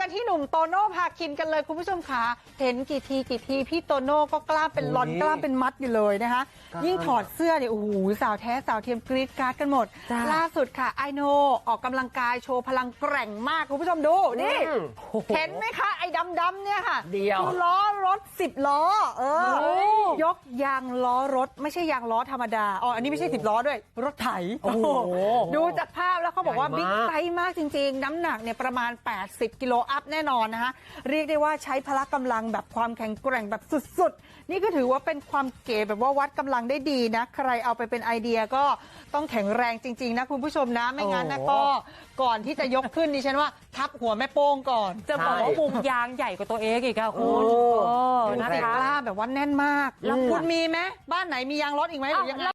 กันที่หนุ่มโตโน่พาคินกันเลยคุณผู้ชมค่ะเห็นกี่ทีกี่ทีพี่โตโน่ก็กล้าเป็นหลอนกล้าเป็นมัดอยู่เลยนะคะ ยิ่งถอดเสื้อเนี่ยโอ้โหสาวแท้สาวเทียมกรี๊ดกราร์ดกันหมด ล่าสุดค่ะไอโนออกกำลังกายโชว์พลังแกร่งมากคุณผู้ชมดูนี่เห็นไหมคะไอดำดำเนี่ยค่ะเดียวล้อรถสิบล้อ เออยกยางล้อรถไม่ใช่ยางล้อธรรมดาอ๋ออันนี้ไม่ใช่สิบล้อด้วย รถไถดูจากภ เขาบอกว่าใหญ่มากบิ๊กไซส์มากจริงๆน้ำหนักเนี่ยประมาณ 80 กิโลอัพแน่นอนนะคะเรียกได้ว่าใช้พละกำลังแบบความแข็งแกร่งแบบสุดๆ นี่ก็ถือว่าเป็นความเก๋แบบว่าวัดกำลังได้ดีนะ ใครเอาไปเป็นไอเดียก็ต้องแข็งแรงจริง ๆ นะคุณผู้ชมนะไม่งั้นนะโอ้ก็ก่อนที่จะยกขึ้นดิฉันว่าทับหัวแม่โป้งก่อน จะบอกว่าใช่มุมยางใหญ่กว่าตัวเองอีกอะคุณโอ้เออดูนะสิคะกล้าแบบว่าแน่นมากแล้วคุณมีไหมบ้านไหนมียางรถอีกไหมหรือยังไง